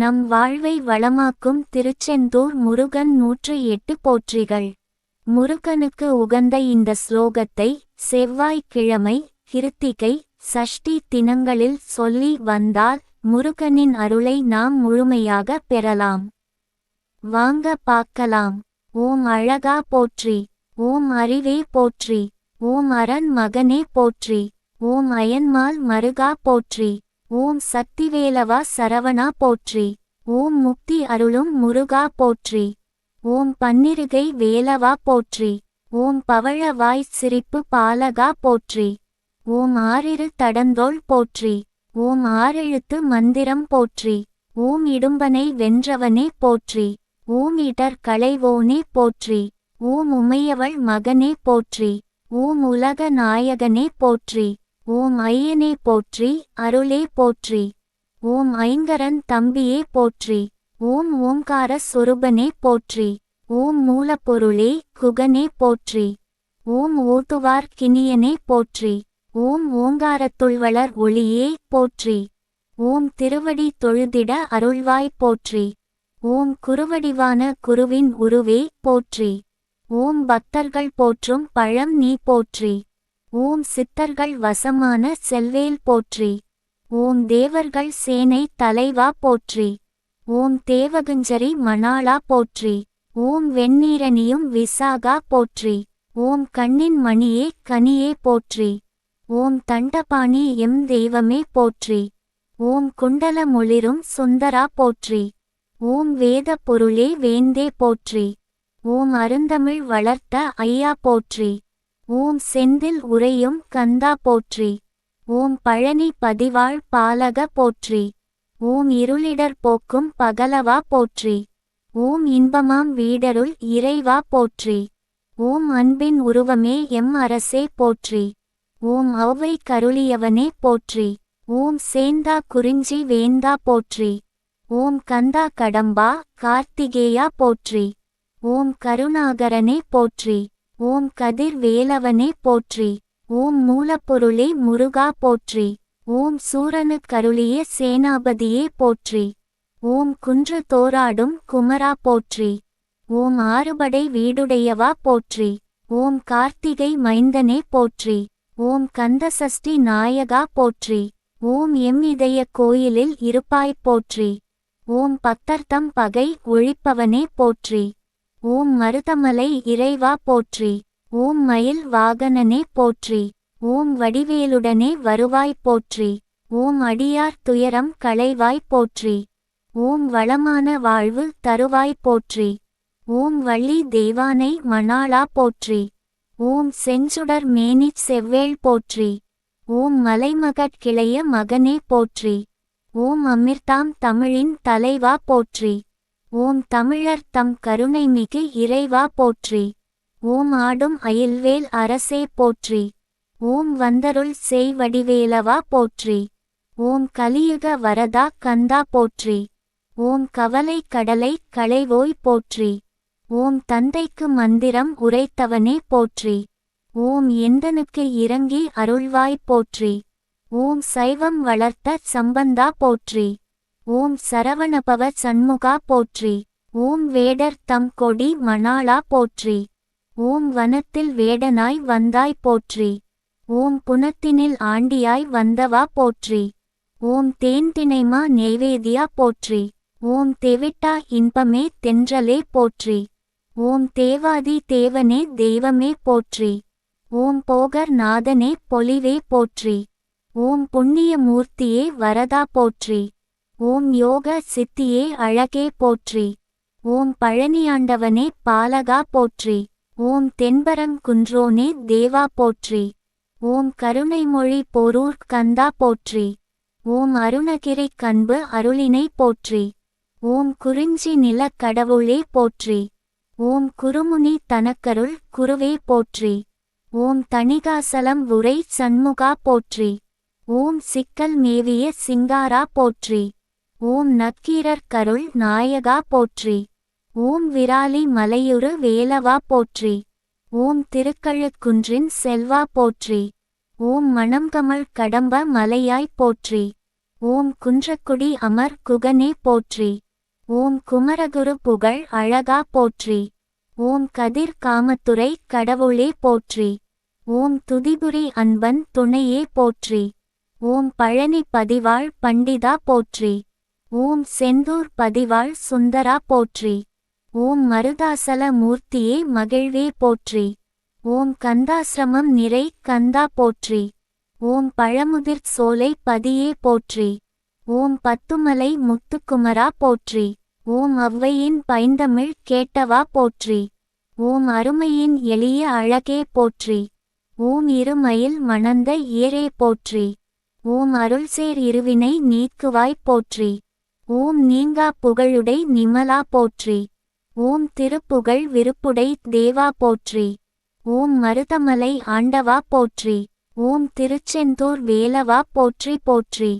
நம் வாழ்வை வளமாக்கும் திருச்செந்தூர் முருகன் நூற்று எட்டு போற்றிகள். முருகனுக்கு உகந்த இந்த ஸ்லோகத்தை செவ்வாய்க்கிழமை கிருத்திகை சஷ்டி தினங்களில் சொல்லி வந்தால் முருகனின் அருளை நாம் முழுமையாக பெறலாம். வாங்க பார்க்கலாம். ஓம் அழகா போற்றி. ஓம் அறிவே போற்றி. ஓம் அரண் மகனே போற்றி. ஓம் அயன்மால் மருகா போற்றி. ஓம் சக்திவேலவா சரவணா போற்றி. ஓம் முக்தி அருளும் முருகா போற்றி. ஓம் பன்னிருகை வேலவா போற்றி. ஓம் பவழவாய் சிரிப்பு பாலகா போற்றி. ஓம் ஆறிரு தடந்தோள் போற்றி. ஓம் ஆறெழுத்து மந்திரம் போற்றி. ஓம் இடும்பனை வென்றவனே போற்றி. ஓம் இடர் களைவோனே போற்றி. ஓம் உமையவள் மகனே போற்றி. ஓம் உலக நாயகனே போற்றி. ஓம் ஐயனே போற்றி அருளே போற்றி. ஓம் ஐங்கரன் தம்பியே போற்றி. ஓம் ஓங்கார சொருபனே போற்றி. ஓம் மூலப்பொருளே குகனே போற்றி. ஓம் ஓதுவார் கிணியனே போற்றி. ஓம் ஓங்காரத்துள்வளர் ஒளியே போற்றி. ஓம் திருவடி தொழுதிட அருள்வாய் போற்றி. ஓம் குருவடிவான குருவின் உருவே போற்றி. ஓம் பக்தர்கள் போற்றும் பழம் நீ போற்றி. ஓம் சித்தர்கள் வசமான செல்வேல் போற்றி. ஓம் தேவர்கள் சேனை தலைவா போற்றி. ஓம் தேவகுஞ்சரி மணாளா போற்றி. ஓம் வெண்ணீரணியும் விசாகா போற்றி. ஓம் கண்ணின் மணியே கனியே போற்றி. ஓம் தண்டபாணி எம் தெய்வமே போற்றி. ஓம் குண்டல மொளிரும் சுந்தரா போற்றி. ஓம் வேத பொருளே வேந்தே போற்றி. ஓம் அருந்தமிழ் வளர்த்த ஐயா போற்றி. ஓம் செந்தில் உறையும் கந்தா போற்றி. ஓம் பழனி பதிவாள் பாலக போற்றி. ஓம் இருளிடர் போக்கும் பகலவா போற்றி. ஓம் இன்பமாம் வீடருள் இறைவா போற்றி. ஓம் அன்பின் உருவமே எம் அரசே போற்றி. ஓம் அவை கருளியவனே போற்றி. ஓம் சேந்தா குறிஞ்சி வேந்தா போற்றி. ஓம் கந்தா கடம்பா கார்த்திகேயா போற்றி. ஓம் கருணாகரனே போற்றி. ஓம் கதிர் வேலவனே போற்றி. ஓம் மூலப்பொருளே முருகா போற்றி. ஓம் சூரனு கருளிய சேனாபதியே போற்றி. ஓம் குன்று தோராடும் குமரா போற்றி. ஓம் ஆறுபடை வீடுடையவா போற்றி. ஓம் கார்த்திகை மைந்தனே போற்றி. ஓம் கந்தசஷ்டி நாயகா போற்றி. ஓம் எம் இதய கோயிலில் இருப்பாய் போற்றி. ஓம் பத்தர்த்தம் பகை ஒழிப்பவனே போற்றி. ஓம் மருதமலை இறைவா போற்றி. ஓம் மயில் வாகனனே போற்றி. ஓம் வடிவேலுடனே வருவாய் போற்றி. ஓம் அடியார் துயரம் களைவாய் போற்றி. ஓம் வளமான வாழ்வு தருவாய் போற்றி. ஓம் வள்ளி தேவானை மணாளா போற்றி. ஓம் செஞ்சுடர் மேனிச் செவ்வேள் போற்றி. ஓம் மலைமகட் கிளைய மகனே போற்றி. ஓம் அமிர்தாம் தமிழின் தலைவா போற்றி. ஓம் தமிழர் தம் கருணைமிகு இறைவா போற்றி. ஓம் ஆடும் அயில்வேல் அரசே போற்றி. ஓம் வந்தருள் செய் வடிவேலவா போற்றி. ஓம் கலியுக வரதா கந்தா போற்றி. ஓம் கவலை கடலை களைவோய் போற்றி. ஓம் தந்தைக்கு மந்திரம் உரைத்தவனே போற்றி. ஓம் எந்தனுக்கு இறங்கி அருள்வாய் போற்றி. ஓம் சைவம் வளர்த்த சம்பந்தா போற்றி. ஓம் சரவணபவ சண்முகா போற்றி. ஓம் வேடர் தம் கொடி மணாளா போற்றி. ஓம் வனத்தில் வேடனாய் வந்தாய் போற்றி. ஓம் புனத்தினில் ஆண்டியாய் வந்தவா போற்றி. ஓம் தேன் தினைமா நெய்வேதியா போற்றி. ஓம் தெவிட்டா இன்பமே தென்றலே போற்றி. ஓம் தேவாதி தேவனே தெய்வமே போற்றி. ஓம் போகர் நாதனே பொலிவே போற்றி. ஓம் புண்ணிய மூர்த்தியே வரதா போற்றி. ஓம் யோக சித்தியே அழகே போற்றி. ஓம் பழனியாண்டவனே பாலகா போற்றி. ஓம் தென்பரங்குன்றோனே தேவா போற்றி. ஓம் கருணைமொழி போரூர் கந்தா போற்றி. ஓம் அருணகிரி கண்பு அருளினை போற்றி. ஓம் குறிஞ்சி நிலக் கடவுளே போற்றி. ஓம் குருமுனி தனக்கருள் குருவே போற்றி. ஓம் தணிகாசலம் உரை சண்முகா போற்றி. ஓம் சிக்கல் மேவிய சிங்காரா போற்றி. ஓம் நக்கீரர் கருள் நாயகா போற்றி. ஓம் விராலி மலையுறு வேலவா போற்றி. ஓம் திருக்கழுக்குன்றின் செல்வா போற்றி. ஓம் மணம்கமல் கடம்ப மலையாய் போற்றி. ஓம் குன்றக்குடி அமர் குகனே போற்றி. ஓம் குமரகுரு புகழ் அழகா போற்றி. ஓம் கதிர் காமத்துறை கடவுளே போற்றி. ஓம் துதிபுரி அன்பன் துணையே போற்றி. ஓம் பழனி பதிவாள் பண்டிதா போற்றி. ஓம் செந்தூர் பதிவாள் சுந்தரா போற்றி. ஓம் மருதாசல மூர்த்தியே மகிழ்வே போற்றி. ஓம் கந்தாசிரமம் நிறை கந்தா போற்றி. ஓம் பழமுதிர் சோலை பதியே போற்றி. ஓம் பத்துமலை முத்துக்குமரா போற்றி. ஓம் ஒளவையின் பைந்தமிழ் கேட்டவா போற்றி. ஓம் அருமையின் எளிய அழகே போற்றி. ஓம் இருமயில் மணந்த ஈரே போற்றி. ஓம் அருள்சேர் இருவினை நீக்குவாய் போற்றி. ஓம் நீங்கா புகழுடை நிமலா போற்றி. ஓம் திருப்புகழ் விருப்புடை தேவா போற்றி. ஓம் மருதமலை ஆண்டவா போற்றி. ஓம் திருச்செந்தூர் வேலவா போற்றி போற்றி.